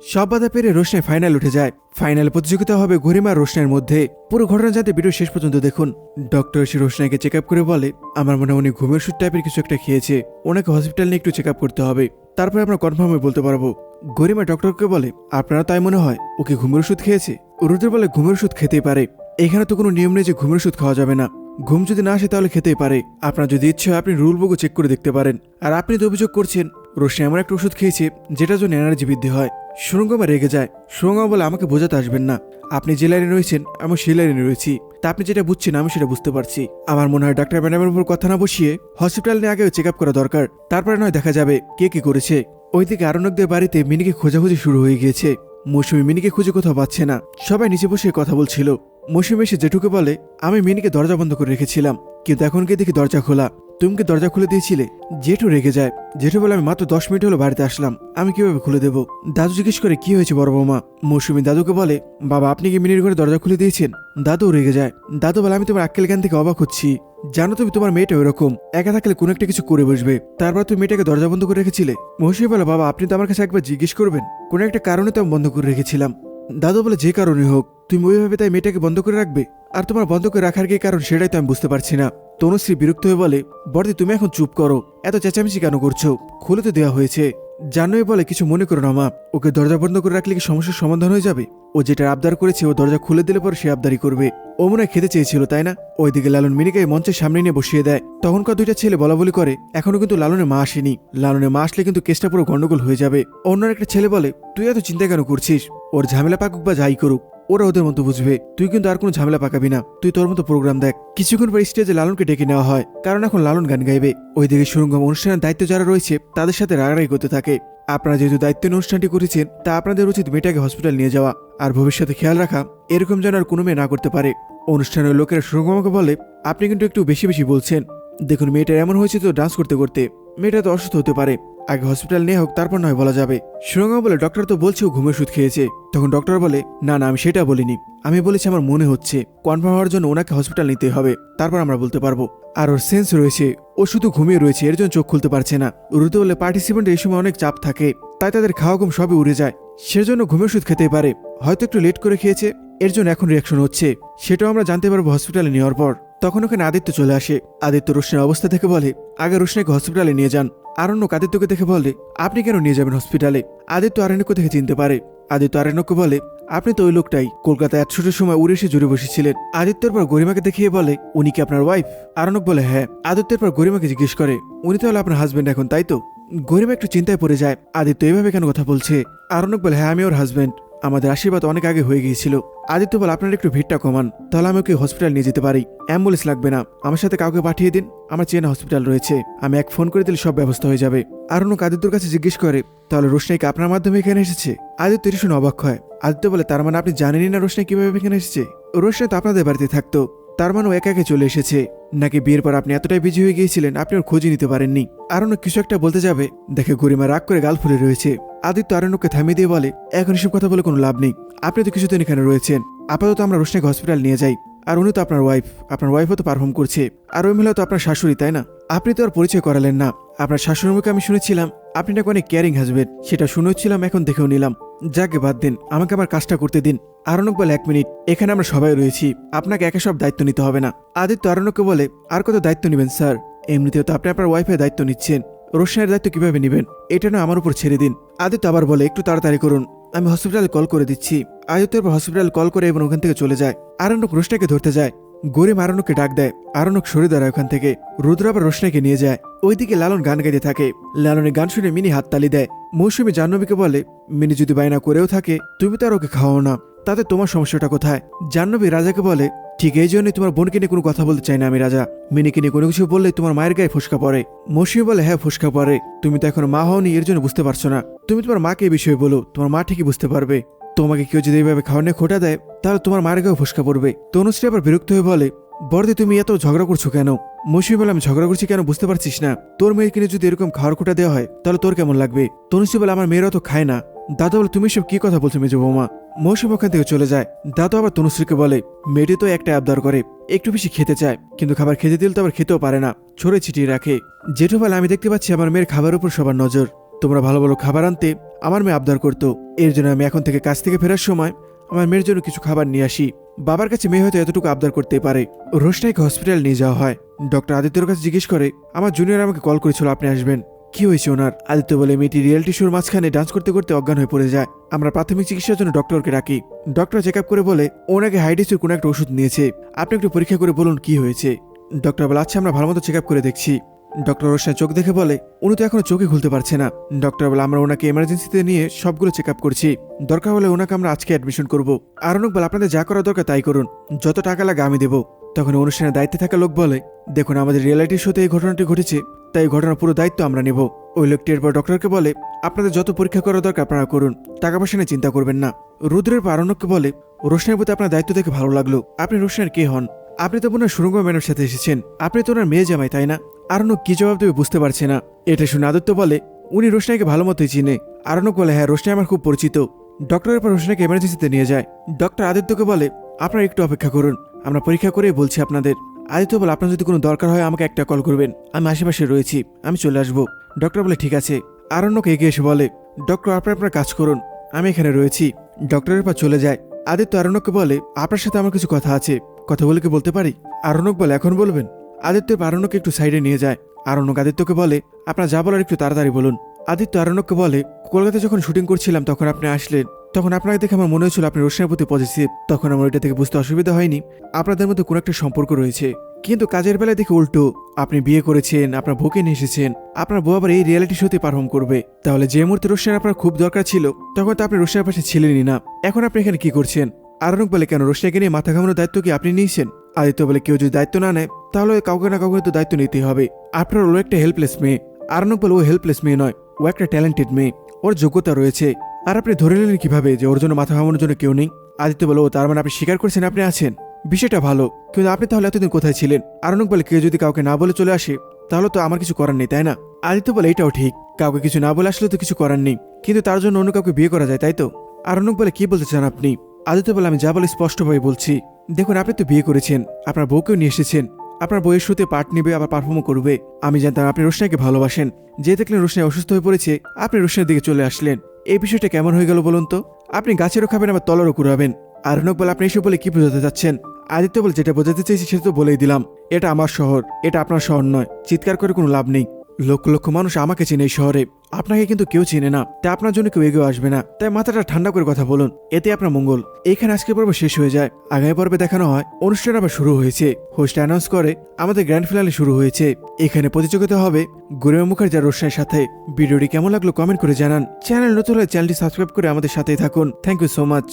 সব বাধা পেরে রোশনাই ফাইনাল উঠে যায়। ফাইনাল প্রতিযোগিতা হবে গরিমা রোশনের মধ্যে। পুরো ঘটনা যাতে ভিডিও শেষ পর্যন্ত দেখুন। ডক্টর এসে রোশনাকে চেক করে বলে, আমার মনে হয় উনি ঘুমের ওষুধ টাইপের কিছু একটা খেয়েছে। ওনাকে হসপিটাল নিয়ে একটু চেক করতে হবে। তারপরে আমরা কনফার্ম বলতে পারব। গরিমা ডক্টরকে বলে আপনারা তাই মনে হয়? ওকে ঘুমের ওষুধ খেয়েছে? রুদ্র বলে ঘুমের ওষুধ খেতেই পারে। এখানে তো কোনো নিয়ম নেই যে ঘুমের ওষুধ খাওয়া যাবে না। ঘুম যদি না আসে তাহলে খেতেই পারে। আপনার যদি ইচ্ছে হয় আপনি রুল বুকও চেক করে দেখতে পারেন। আর আপনি তো অভিযোগ করছেন রোশনি এমন একটা ওষুধ খেয়েছে, যেটার জন্য এনার্জি বৃদ্ধি হয়। সুরঙ্গমা রেগে যায়। সুরঙ্গমা বলে আমাকে বোঝাতে আসবেন না। আপনি যে লাইনে রয়েছেন, আমি সেই লাইনে রয়েছি। তা আপনি যেটা বুঝছেন, আমি সেটা বুঝতে পারছি। আমার মনে হয় ডাক্তার ম্যাডামের উপর কথা না বসিয়ে হসপিটাল নিয়ে আগে চেক আপ করা দরকার। তারপরে নয়, দেখা যাবে কে কি করেছে। ওইদিকে আরণ্যকদের বাড়িতে মিনিকে খোঁজাখুঁজি শুরু হয়ে গিয়েছে। মৌসুমি মিনিকে খুঁজে কোথাও পাচ্ছে না। সবাই নিচে বসে কথা বলছিল। মৌসুমি এসে জেঠুকে বলে, আমি মিনিকে দরজা বন্ধ করে রেখেছিলাম, কিন্তু এখন গিয়ে দেখি দরজা খোলা। তুমি কি দরজা খুলে দিয়েছিলে জেঠু রেগে যায়। জেঠু বলে, আমি মাত্র দশ মিনিট হলো বাড়িতে আসলাম, আমি কীভাবে খুলে দেবো? দাদু জিজ্ঞেস করে, কি হয়েছে বড় বৌমা? মৌসুমি দাদুকে বলে, বাবা, আপনি কি মিনির ঘরে দরজা খুলে দিয়েছেন? দাদু রেগে যায়। দাদু বলে, আমি তোমার আক্কেল জ্ঞান থেকে অবাক হচ্ছি। জানো তুমি, তোমার মেয়েটা ওরকম একা থাকলে কোনো একটা কিছু করে বসবে। তারপর তুমি মেয়েটাকে দরজা বন্ধ করে রেখেছিলে। মৌসুমি বলে, বাবা, আপনি তো আমার কাছে একবার জিজ্ঞেস করবেন। কোনো একটা কারণে তো আমি বন্ধ করে রেখেছিলাম। দাদু বলে যে কারণে হোক, তুমি ওইভাবে তাই মেয়েটাকে বন্ধ করে রাখবে? আর তোমার বন্ধ করে রাখার কি কারণ সেটাই তো আমি বুঝতে পারছি না। তনুশ্রী বিরক্ত হয়ে বলে বর্দি তুমি এখন চুপ করো, এত চেঁচামেচি কেন করছ? খুলে তো দেওয়া হয়েছে। জানোই বলে, কিছু মনে করো না, মা। ওকে দরজা বন্ধ করে রাখলে কি সমস্যার সমাধান হয়ে যাবে? ও যেটা আবদার করেছে, ও দরজা খুলে দিলে পর সে আবদারি করবে। ও মনে খেতে চেয়েছিল, তাই না? ওইদিকে লালন মিনিকে মঞ্চের সামনে নিয়ে বসিয়ে দেয়। তখনকার দুইটা ছেলে বলা বলি করে, এখনও কিন্তু লালনের মা আসেনি। লালনের মা আসলে কিন্তু কেসটা পুরো গন্ডগোল হয়ে যাবে। অন্য একটা ছেলে বলে, তুই এত চিন্তা কেন করছিস? ওর ঝামেলা পাকুক বা যাই করুক। ওরা ওদের মতো বুঝবে। তুই কিন্তু আর কোনো ঝামেলা পাকাবি না। তুই তোর মতো প্রোগ্রাম দেখ। কিছুক্ষণ পর স্টেজে লালনকে ডেকে নেওয়া হয়। কারণ এখন লালন গান গাইবে। ওইদিকে সুরঙ্গম অনুষ্ঠানের দায়িত্ব যারা রয়েছে, তাদের সাথে রাগারাগি করতে থাকে। আপনারা যেহেতু দায়িত্বের অনুষ্ঠানটি করেছেন, তা আপনাদের উচিত মেয়েটাকে হসপিটাল নিয়ে যাওয়া। আর ভবিষ্যতে খেয়াল রাখা, এরকম যেন আর কোনো মেয়ে না করতে পারে। অনুষ্ঠানের লোকেরা সুরঙ্গমকে বলে, আপনি কিন্তু একটু বেশি বেশি বলছেন। দেখুন, মেয়েটার এমন হয়েছে তো ডান্স করতে করতে। মেয়েটা তো অসুস্থ হতে পারে। আগে হসপিটাল নিয়ে হোক, তারপর নয় বলা যাবে। সুরঙ্গম বলে ডক্টর তো বলছে ও ঘুমের ওষুধ খেয়েছে। তখন ডক্টর বলে, না না, আমি সেটা বলিনি। আমি বলেছি আমার মনে হচ্ছে। কনফার্ম হওয়ার জন্য ওনাকে হসপিটাল নিতে হবে। তারপর আমরা বলতে পারব। আর ওর সেন্স রয়েছে। ও শুধু ঘুমিয়ে রয়েছে, এর জন্য চোখ খুলতে পারছে না। রুতে বলে পার্টিসিপেন্ট এই সময় অনেক চাপ থাকে। তাই তাদের খাওয়া ঘুম সবই উড়ে যায়। সেজন্য ঘুমের ওষুধ খেতে পারে। হয়তো একটু লেট করে খেয়েছে। এর জন্য এখন রিয়াকশন হচ্ছে। সেটাও আমরা জানতে পারব হসপিটালে নেওয়ার পর। তখন ওখানে আদিত্য চলে আসে। আদিত্য রোশনের অবস্থা দেখে বলে, আগে রোশনাকে হসপিটালে নিয়ে যান আরণ্যক আদিত্যকে দেখে বলে, আপনি কেন নিয়ে যাবেন হসপিটালে আদিত্য আরণ্যকে দেখে চিনতে পারে। আদিত্য আরণ্যককে বলে, আপনি তো ওই লোকটাই। কলকাতায় একশোটার সময় উড়ে এসে জুড়ে বসেছিলেন। আদিত্যের পর গরিমাকে দেখিয়ে বলে, উনি কি আপনার ওয়াইফ আরণ্যক বলে হ্যাঁ। আদিত্যের পর গরিমাকে জিজ্ঞেস করে, উনি তাহলে আপনার হাজবেন্ড এখন, তাই তো? গরিমা একটু চিন্তায় পড়ে যায়, আদিত্য এইভাবে কেন কথা বলছে? আরণ্যক বলে হ্যাঁ আমি ওর হাজবেন্ড আমাদের আশীর্বাদ অনেক আগে হয়ে গিয়েছিল। আদিত্য বল, আপনার একটু ভিড়টা কমান, তাহলে আমি ওকে হসপিটাল নিয়ে যেতে পারি। অ্যাম্বুলেন্স লাগবে না। আমার সাথে কাউকে পাঠিয়ে দিন, আমার চেনা হসপিটাল রয়েছে। আমি এক ফোন করে দিলে সব ব্যবস্থা হয়ে যাবে। আর অন্য আদিত্যর কাছে জিজ্ঞেস করে, তাহলে রোশনাইকে আপনার মাধ্যমে এখানে এসেছে? আদিত্য এটি শুনে অবাক হয়। আদিত্য বলে, তার মানে আপনি জানেনই না রোশনাই কীভাবে এখানে এসেছে? রোশনাই তো আপনাদের বাড়িতে থাকতো। তার মানে একা একে চলে এসেছে। নাকি বিয়ের পর আপনি এতটাই বিজি হয়ে গিয়েছিলেন আপনি ওর খোঁজই নিতে পারেননি। আরণ্য কিছু একটা বলতে যাবে। দেখে গরিমা রাগ করে গাল ফুলে রয়েছে। আদিত্য আরণ্যকে থামিয়ে দিয়ে বলে, এখন এসব কথা বলে কোনো লাভ নেই। আপনি তো কিছুদিন এখানে রয়েছেন। আপাতত আমরা রোশনাকে হসপিটাল নিয়ে যাই। আর উনি তো আপনার ওয়াইফ আপনার ওয়াইফও তো পারফর্ম করছে। আর ওই মহিলা তো আপনার শাশুড়ি, তাই না? আপনি তো আর পরিচয় করালেন না। আপনার শাশুড়ির মুখে আমি শুনেছিলাম, আপনি নাকি অনেক কেয়ারিং হাজবেন্ড সেটা শুনেছিলাম, এখন দেখেও নিলাম। যাকে বাদ দিন। আমাকে আমার কাজটা করতে দিন। আরণক বলে, এক মিনিট, এখানে আমরা সবাই রয়েছি। আপনাকে একা সব দায়িত্ব নিতে হবে না। আদিত্য আরণককে বলে, আর কত দায়িত্ব নেবেন, স্যার? এমনিতেও তো আপনি আপনার ওয়াইফের দায়িত্ব নিচ্ছেন। রোশনের দায়িত্ব কীভাবে নেবেন? এটা না আমার উপর ছেড়ে দিন। আদিত্য আবার বলে, একটু তাড়াতাড়ি করুন। আমি হসপিটালে কল করে দিচ্ছি। আদিত্য এরপর হসপিটাল কল করে এবং ওখান থেকে চলে যায়। আরণ্যক রোশনাকে ধরতে যায়। গরিম আরণ্যকে ডাক দেয়। আরণ্যক সরে দাঁড়ায় ওখান থেকে। রুদ্র আবার রোশনাকে নিয়ে যায়। ওইদিকে লালন গান গাইতে থাকে। লালনের গান শুনে মিনি হাততালি দেয়। মৌসুমি জাহ্নবীকে বলে, মিনি যদি বায়না করেও থাকে, তুমি তো আর ওকে খাওয়াও না। তাতে তোমার সমস্যাটা কোথায়? জাহ্নবী রাজাকে বলে, ঠিক এই জন্যই তোমার বোনকে নিয়ে কোনো কথা বলতে চাই না আমি, রাজা। মিনিকে নিয়ে কোনো কিছু বললে তোমার মায়ের গায়ে ফুসকা পড়ে। মৌসুমি বলে হ্যাঁ ফুসকা পড়ে। তুমি তো এখন মা হওনি, এর জন্য বুঝতে পারছ না। তুমি তোমার মাকে এই বিষয়ে বলো, তোমার মা ঠিকই বুঝতে পারবে। তোমাকে কেউ যদি এইভাবে খাওয়ানো খোটা দেয়, তাহলে তোমার মায়ের গায়ে ফুসকা পড়বে। তনুশ্রী আবার বিরক্ত হয়ে বলে বর্দি তুমি এত ঝগড়া করছ কেন? মৌসুমি বলে, আমি ঝগড়া করছি কেন বুঝতে পারছিস না। তোর মেয়েকে নিয়ে যদি এরকম খাওয়ার খোটা দেওয়া হয়, তাহলে তোর কেমন লাগবে? তনুশ্রী বলে, আমার মেয়েরা তো খায় না। দাদা বলে, তুমি সব কি কথা বলছো মেজো বৌমা? মৌসুম ওখান থেকে চলে যায়। দাদু আবার তনুশ্রীকে বলে, মেয়েটি তো একটা আবদার করে, একটু বেশি খেতে চায়, কিন্তু খাবার খেতে দিলে তো আবার খেতেও পারে না, ছড়ে ছিটিয়ে রাখে। জেঠু বলে, আমি দেখতে পাচ্ছি আমার মেয়ের খাবার উপর সবার নজর। তোমরা ভালো ভালো খাবার আনতে আমার মেয়ে আবদার করতো। এর জন্য আমি এখন থেকে কাজ থেকে ফেরার সময় আমার মেয়ের জন্য কিছু খাবার নিয়ে আসি। বাবার কাছে মেয়ে হয়তো এতটুকু আবদার করতে পারে। রোশনাইকে হসপিটাল নিয়ে যাওয়া হয়। ডক্টর আদিত্যর কাছে জিজ্ঞেস করে, আমার জুনিয়র আমাকে কল করেছিল, আপনি আসবেন? কি হয়েছে ওনার? আদিত্য বলে মেয়েটি রিয়েলিটি শোর মাঝখানে ডান্স করতে করতে অজ্ঞান হয়ে পড়ে যায়। আমরা প্রাথমিক চিকিৎসার জন্য ডক্টরকে ডাকি। ডক্টর চেক করে বলে, ওনাকে হাইডিসের কোনো একটা ওষুধ নিয়েছে। আপনি একটু পরীক্ষা করে বলুন কি হয়েছে? ডক্টর বলে আচ্ছা আমরা ভালো মতো চেক করে দেখছি। ডক্টর রোশনা চোখ দেখে বলে, উনি তো এখনও চোখে খুলতে পারছে না। ডক্টর বলে, আমরা ওনাকে এমার্জেন্সিতে নিয়ে সবগুলো চেক আপ করছি। দরকার হলে ওনাকে আমরা আজকে অ্যাডমিশন করব। আর অনেক বলে, আপনাদের যা করা দরকার তাই করুন। যত টাকা লাগে আমি দেবো। তখন অনুষ্ঠানের দায়িত্বে থাকা লোক বলে, দেখুন, আমাদের রিয়েলিটি শোতে এই ঘটনাটি ঘটেছে, তাই এই ঘটনার পুরো দায়িত্ব আমরা নেব। ওই লোকটি এরপর ডক্টরকে বলে, আপনাদের যত পরীক্ষা করা দরকার আপনারা করুন, টাকা পয়সা নিয়ে চিন্তা করবেন না। রুদ্রের পর আরণ্যককে বলে, রোশনের প্রতি আপনার দায়িত্ব দেখে ভালো লাগল, আপনি রোশনের কে হন? আপনি তো বোনের সুরঙ্গ ম্যানের সাথে এসেছেন, আপনি তো ওনার মেয়ে জামাই, তাই না? আরণ্যক কি জবাব দেবে বুঝতে পারছে না। এটা শুনে আদিত্য বলে, উনি রোশনাইকে ভালো মতোই চিনে। আরণ্যক বলে হ্যাঁ রোশনাই আমার খুব পরিচিত। ডক্টরের পর রোশনাইকে এমার্জেন্সিতে নিয়ে যায়। ডক্টর আদিত্যকে বলে, আপনারা একটু অপেক্ষা করুন। আমরা পরীক্ষা করেই বলছি আপনাদের। আদিত্য বলে আপনার যদি কোনো দরকার হয়, আমাকে একটা কল করবেন। আমি আশেপাশে রয়েছি, আমি চলে আসব। ডক্টর বলে, ঠিক আছে। আরণ্যক এগিয়ে এসে বলে, ডক্টর, আপনার আপনার কাজ করুন। আমি এখানে রয়েছি। ডক্টরের পর চলে যায়। আদিত্য আরণ্যককে বলে, আপনার সাথে আমার কিছু কথা আছে। কথা বলে কি বলতে পারি? আরণ্যক বলে, এখন বলবেন। আদিত্য আরণ্যকে একটু সাইডে নিয়ে যায়। আরণ্যক আদিত্যকে বলে, আপনার যা বলার একটু তাড়াতাড়ি বলুন। আদিত্য আরণ্যককে বলে, কলকাতায় যখন শুটিং করছিলাম, তখন আপনি আসলেন। তখন আপনাকে দেখে আমার মনে হয়েছিল আপনি রোশনের প্রতি পজিটিভ তখন আমার ওইটা থেকে বুঝতে অসুবিধা হয়নি। আপনাদের মধ্যে কোনো একটা সম্পর্ক রয়েছে। কিন্তু কাজের বেলায় দেখে উল্টো, আপনি বিয়ে করেছেন, আপনার বউকে নিয়ে এসেছেন, আপনার বউ আবার এই রিয়েলিটি শোতে পারফর্ম করবে। তাহলে যে মুহূর্তে রোশনের আপনার খুব দরকার ছিল, তখন তো আপনি রোশনের পাশে ছিলেনই না। এখন আপনি এখানে কি করছেন? আরণক বলে, কেন রোশনাকে নিয়ে মাথা ঘামানোর দায়িত্ব কি আপনি নিয়েছেন? আদিত্য বলে, কেউ যদি দায়িত্ব না নেয়, তাহলে কাউকে না কাউকে তো দায়িত্ব নিতেই হবে। আপনার ও একটা হেল্পলেস মেয়ে। আরণক বলে, ও হেল্পলেস মেয়ে নয়, ও একটা ট্যালেন্টেড মেয়ে। ওর যোগ্যতা রয়েছে। আর আপনি ধরে নিলেন কীভাবে যে ওর জন্য মাথা ঘামানোর জন্য কেউ নেই? আদিত্য বলে তার মানে আপনি স্বীকার করছেন আপনি আছেন। বিষয়টা ভালো। কিন্তু আপনি তাহলে এতদিন কোথায় ছিলেন? আরণক বলে, কেউ যদি কাউকে না বলে চলে আসে, তাহলে তো আমার কিছু করার নেই, তাই না? আদিত্য বলে, এটাও ঠিক। কাউকে কিছু না বলে আসলে তো কিছু করার নেই। কিন্তু তার জন্য অন্য কাউকে বিয়ে করা যায়, তাই তো? আরণক বলে, কি বলতে চান আপনি? আদিত্য বলে, আমি যা বলে স্পষ্টভাবে বলছি। দেখুন, আপনি তো বিয়ে করেছেন। আপনার বউকেও নিয়ে এসেছেন। আপনার বইয়ের শুতে পার্ট নেবে, আবার পারফর্মও করবে। আমি জানতাম আপনি রোশনাকে ভালোবাসেন। যে দেখলেন রোশনাই অসুস্থ হয়ে পড়েছে, আপনি রোশনের দিকে চলে আসলেন। এই বিষয়টা কেমন হয়ে গেল বলুন তো? আপনি গাছেরও খাবেন, আবার তলারও কুড়াবেন। অনেক বলে আপনি এসব বলে কি বোঝাতে চাচ্ছেন? আদিত্য বলে যেটা বোঝাতে চাইছি সেটা তো বলেই দিলাম। এটা আমার শহর, এটা আপনার শহর নয়। চিৎকার করে কোনো লাভ নেই। লক্ষ লক্ষ মানুষ আমাকে চেনে এই শহরে। আপনাকে কিন্তু কেউ চেনে না, তাই আপনার জন্য কেউ এগিয়ে আসবে না। তাই মাথাটা ঠান্ডা করে কথা বলুন এতে আপনার মঙ্গল। এখানে আজকে পর্ব শেষ হয়ে যায়। আগামী পর্বে দেখানো হয়, অনুষ্ঠান আবার শুরু হয়েছে। হোস্ট অ্যানাউন্স করে, আমাদের গ্র্যান্ড ফিনালে শুরু হয়েছে। এখানে প্রতিযোগিতা হবে গরিমা মুখার্জি আর রোশনের সাথে। ভিডিওটি কেমন লাগল কমেন্ট করে জানান। চ্যানেল নতুন হলে চ্যানেলটি সাবস্ক্রাইব করে আমাদের সাথেই থাকুন। Thank you so much